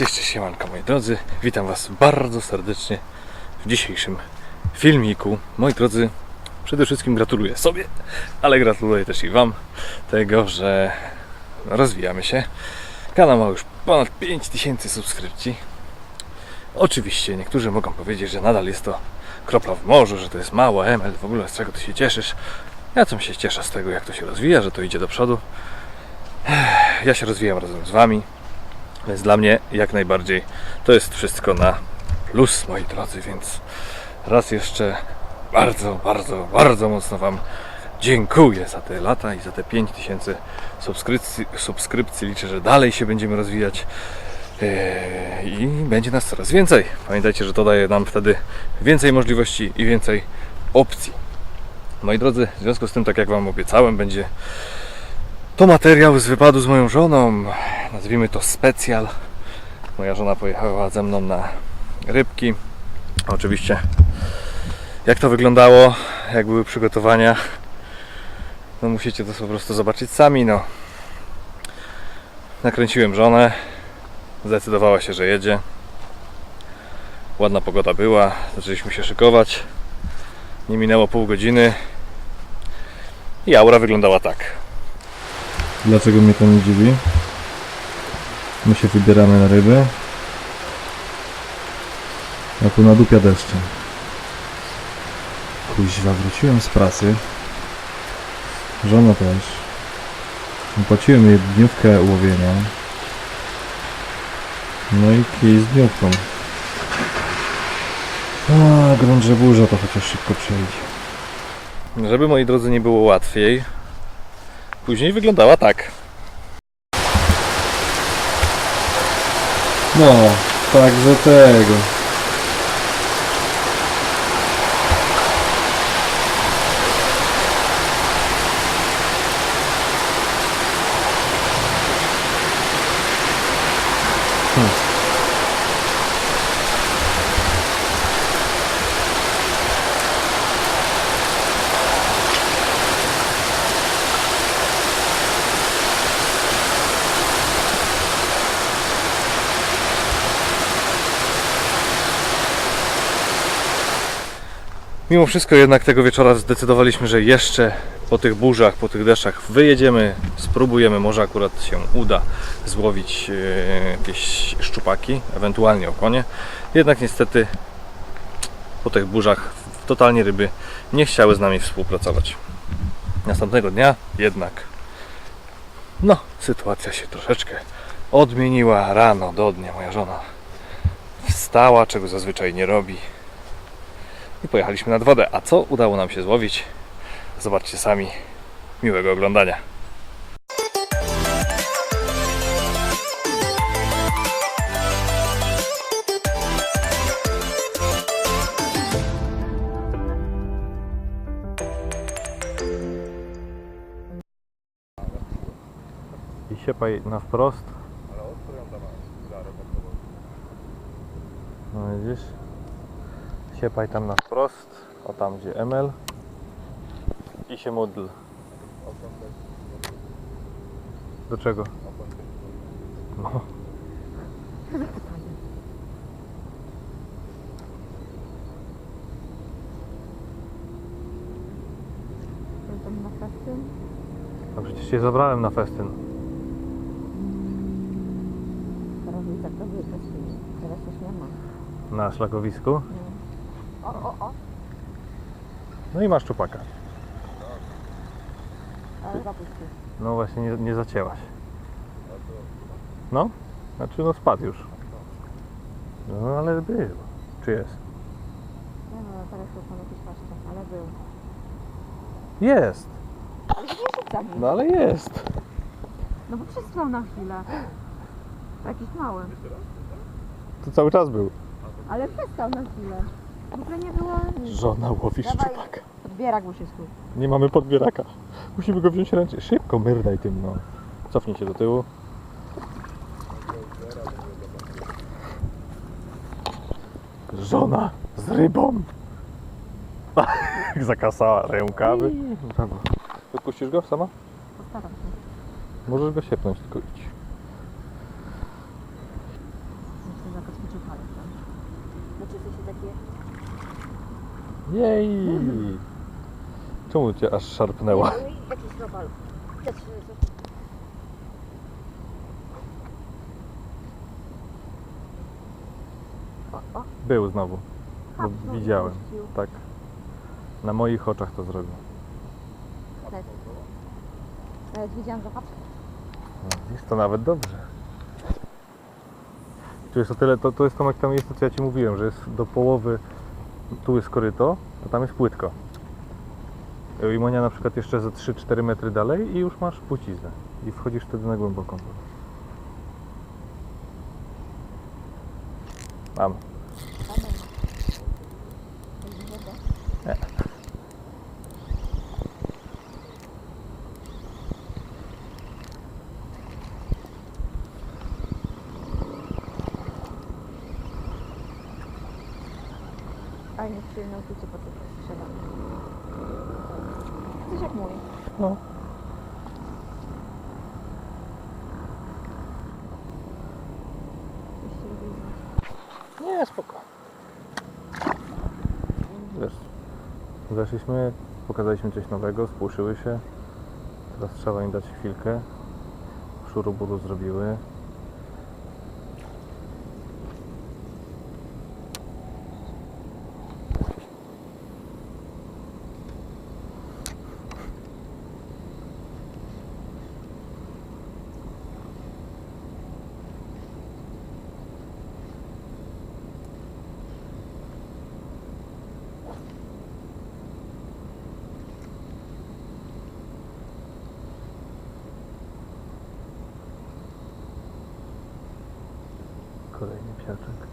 Cześć, cześć, siemanko moi drodzy. Witam Was bardzo serdecznie w dzisiejszym filmiku. Moi drodzy, przede wszystkim gratuluję sobie, ale gratuluję też i Wam tego, że rozwijamy się. Kanał ma już ponad 5000 subskrypcji. Oczywiście niektórzy mogą powiedzieć, że nadal jest to kropla w morzu, że to jest mało, ML, w ogóle z czego Ty się cieszysz. Ja tym się cieszę z tego, jak to się rozwija, że to idzie do przodu. Ja się rozwijam razem z Wami. Więc dla mnie jak najbardziej to jest wszystko na plus, moi drodzy, więc raz jeszcze bardzo, bardzo, bardzo mocno Wam dziękuję za te lata i za te 5000 subskrypcji. subskrypcji. Liczę, że dalej się będziemy rozwijać Eee, i będzie nas coraz więcej. Pamiętajcie, że to daje nam wtedy więcej możliwości i więcej opcji. Moi drodzy, w związku z tym, tak jak Wam obiecałem, będzie to materiał z wypadu z moją żoną. Nazwijmy to specjal. Moja żona pojechała ze mną na rybki. Oczywiście, jak to wyglądało, jak były przygotowania, no musicie to po prostu zobaczyć sami. No. Nakręciłem żonę. Zdecydowała się, że jedzie. Ładna pogoda była. Zaczęliśmy się szykować. Nie minęło pół godziny. I aura wyglądała tak. Dlaczego mnie to nie dziwi? My się wybieramy na ryby. A tu nadupia deszczem. Kuźwa, wróciłem z pracy. Żona też. Płaciłem jej dniówkę łowienia. No i kij z dniówką. A, grunt, że burza to chociaż szybko przejdzie. Żeby moi drodzy nie było łatwiej, Później wyglądała tak. No, także tego. Mimo wszystko jednak tego wieczora zdecydowaliśmy, że jeszcze po tych burzach, po tych deszczach wyjedziemy, spróbujemy, może akurat się uda złowić e, jakieś szczupaki, ewentualnie okonie. Jednak niestety po tych burzach totalnie ryby nie chciały z nami współpracować. Następnego dnia jednak no, sytuacja się troszeczkę odmieniła rano do dnia. Moja żona wstała, czego zazwyczaj nie robi i pojechaliśmy nad wodę. A co udało nam się złowić? Zobaczcie sami. Miłego oglądania. I siepaj na wprost. No widzisz? Siepaj tam na wprost, o tam gdzie ML i się módl. Do czego? No. No przecież cię zabrałem na festyn. Teraz tak to. Teraz już nie ma. Na szlakowisku. O, o, o. No i masz czupaka. Ale zapuścił. No właśnie nie, nie zacięłaś. No? Znaczy no spadł już. No ale był. Czy jest? Nie no, teraz już mam jakiś paszczę, ale był. Jest! Ale nie. No ale jest! No bo przysłał na chwilę. Jakiś mały. To cały czas był. Ale przestał na chwilę. W ogóle nie było nic. Żona łowi Dawaj. szczupaka. Podbierak musi swój. Nie mamy podbieraka. Musimy go wziąć ręcznie. Szybko, myrdaj tym, no. Cofnij się do tyłu. Żona z rybą. Zakasała rękawy. Wypuścisz go sama? Postaram się. Możesz go siepnąć, tylko idź. czy coś takie... Jej! Czemu cię aż szarpnęła? Jakiś robal. Był znowu. Widziałem. Tak. Na moich oczach to zrobił. Tak. Nawet widziałam, że hapnął. No, Jest to nawet dobrze. Tu jest o tyle, to, to jest jest to co ja Ci mówiłem, że jest do połowy, tu jest koryto, a tam jest płytko. I Monia na przykład jeszcze ze 3-4 metry dalej i już masz płciznę. I wchodzisz wtedy na głęboką. Mam. Padał. Weź wodę. Nie. Fajnie przyjemną uczucie po tych strzelach. Coś jak mój. No. Się. Nie, spoko. Wiesz, zeszliśmy, pokazaliśmy coś nowego, spłoszyły się. Teraz trzeba im dać chwilkę. Szuruburu zrobiły. Kolejny psiaczek.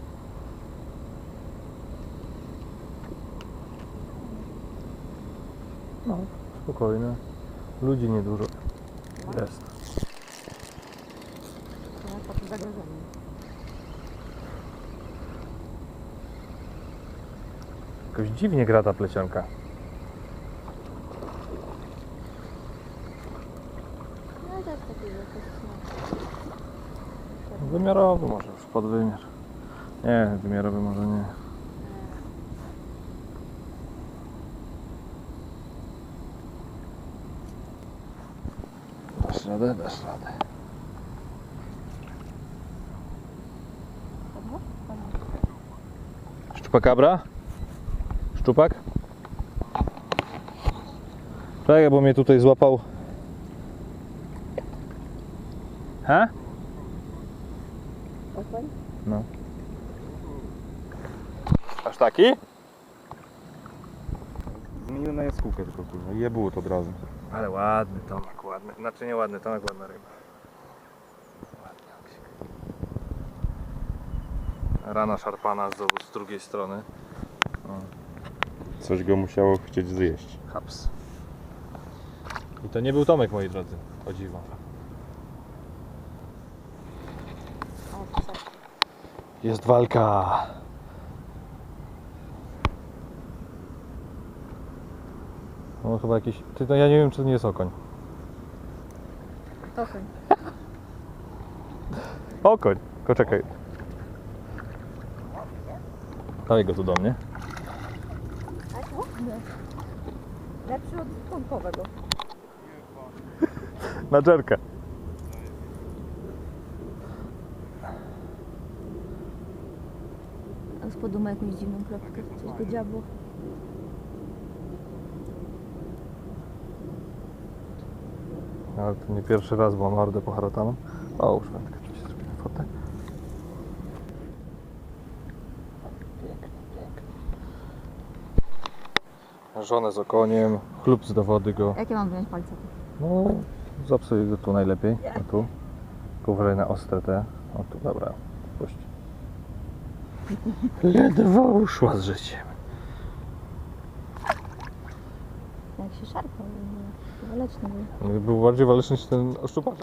No, spokojne. Ludzi niedużo. Jest. Zagrożenie. Jakoś dziwnie gra ta plecionka. No jest takie, no. Wymiarowy może, już podwymiar. Nie, wymiarowy może nie. Dasz radę, dasz radę. Szczupakabra? Szczupak? Czekaj, bo mnie tutaj złapał. Ha? No. Aż taki? Zmieniłem na jaskółkę tylko kurwa i było to od razu. Ale ładny Tomek, ładny. Znaczy nie ładny Tomek, ładna ryba. Ładny oksik. Rana szarpana z, z drugiej strony. Coś go musiało chcieć zjeść. Haps. I to nie był Tomek, moi drodzy. O dziwo. O, psak. Jest walka. No chyba jakiś... Ty, no ja nie wiem, czy to nie jest okoń. Okoń. Okoń. Tylko czekaj. Dawaj go tu do mnie. Lepszy od pompowego. Na dżerkę. Spodu ma jakąś dziwną kropkę. Coś go dziabło. Ale to nie pierwszy raz, bo mordę poharataną. O, już wędkę ci zrobiłem fotę. Żonę z okoniem, chlub z dowody go. Jakie mam wziąć palce? No, zapsuj go tu najlepiej. O tu. Uważaj na ostre te. O tu, dobra. Puść. Ledwo uszła z życiem. Jak się szarpał. Waleczny był. Był bardziej waleczny niż ten oszczupacz.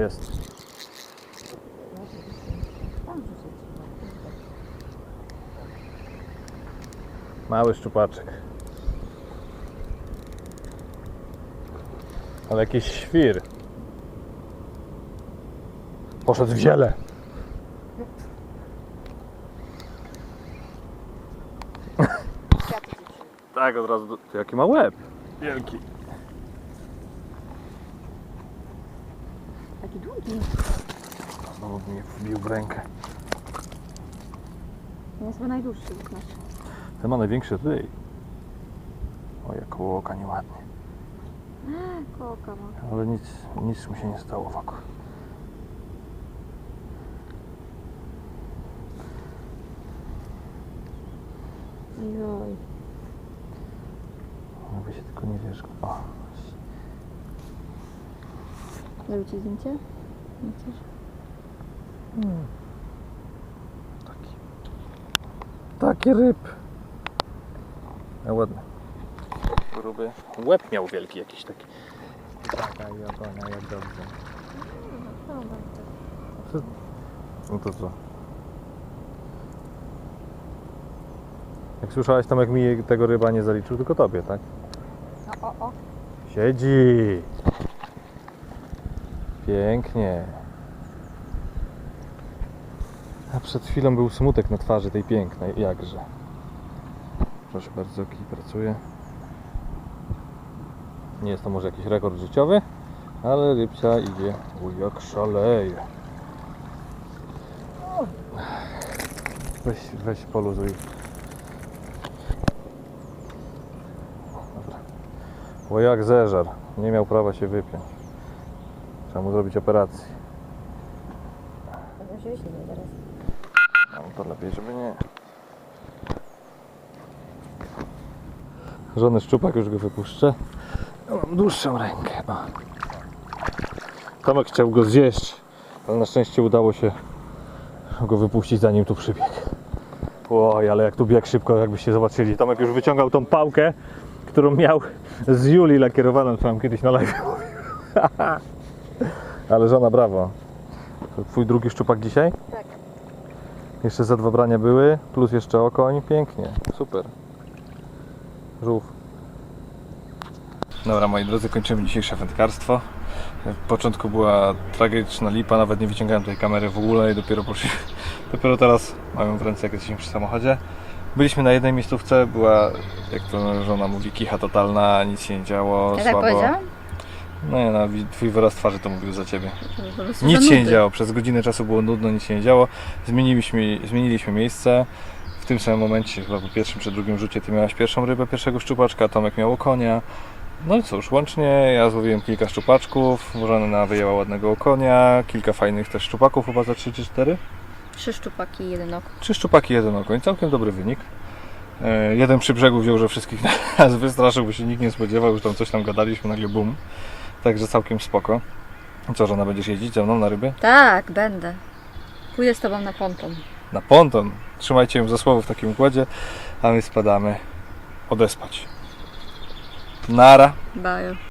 Jest. Mały szczupaczek. Ale jakiś świr. Poszedł w ziele. Tak, od razu. Jaki ma łeb. Wielki. Taki długi. Znowu mnie wbił w rękę. Jest chyba najdłuższy z nas. Ten ma największy ryj. O, jak koło oka nieładnie. Kołka ma. Ale nic, nic mu się nie stało wokół. Joj. Jakby się tylko nie wiesz. O, Zrobił ci zdjęcie? Nie chcesz? taki. Taki ryb. A ładny. Gruby. Łeb miał wielki jakiś taki. Taka i ogonia, jak dobrze. No. No to co? Jak słyszałeś tam, jak mi tego ryba nie zaliczył, tylko tobie, tak? O, o, o. Siedzi! Pięknie. A przed chwilą był smutek na twarzy tej pięknej, jakże. Proszę bardzo, kij pracuje. Nie jest to może jakiś rekord życiowy, ale rybcia idzie u jak szaleje. Weź, weź poluzuj. Dobra. Bo jak zeżar. Nie miał prawa się wypiąć. Trzeba mu zrobić operację. To rzeczywiście nie teraz. No to lepiej, żeby nie. Żony szczupak już go wypuszczę. Ja mam dłuższą rękę. O. Tomek chciał go zjeść, ale na szczęście udało się go wypuścić zanim tu przybiegł. Oj, ale jak tu biegł szybko, jakbyście zobaczyli. Tomek już wyciągał tą pałkę, którą miał z Julii lakierowaną, co nam kiedyś na live mówił. ale żona brawo. To twój drugi szczupak dzisiaj? Tak. Jeszcze za dwa brania były, plus jeszcze okoń. Pięknie, super. Żółw. Dobra, moi drodzy, kończymy dzisiejsze wędkarstwo. W początku była tragiczna lipa, nawet nie wyciągałem tej kamery w ogóle i dopiero poszli, dopiero teraz mamy w ręce, jak jesteśmy przy samochodzie. Byliśmy na jednej miejscówce, była, jak to żona mówi, kicha totalna, nic się nie działo, Ja tak słabo. powiedziałam? No nie no, wi- twój wyraz twarzy to mówił za ciebie. Nic się nie działo, przez godzinę czasu było nudno, nic się nie działo. Zmieniliśmy, zmieniliśmy miejsce. W tym samym momencie, chyba po pierwszym czy drugim rzucie, ty miałaś pierwszą rybę, pierwszego szczupaczka, Tomek miał konia. No i cóż, łącznie ja złowiłem kilka szczupaczków, Żona wyjęła ładnego konia, kilka fajnych też szczupaków, chyba za 3 czy 4. Trzy szczupaki i jeden oko. Trzy szczupaki, jeden okoń, całkiem dobry wynik. E, jeden przy brzegu wziął, że wszystkich nas wystraszył, bo się nikt nie spodziewał, już tam coś tam gadaliśmy, nagle bum. Także całkiem spoko. Co, żona będziesz jeździć ze mną na ryby? Tak, będę. Pójdę z tobą na ponton. na ponton. Trzymajcie ją za słowo w takim układzie, a my spadamy odespać. Nara. Bye.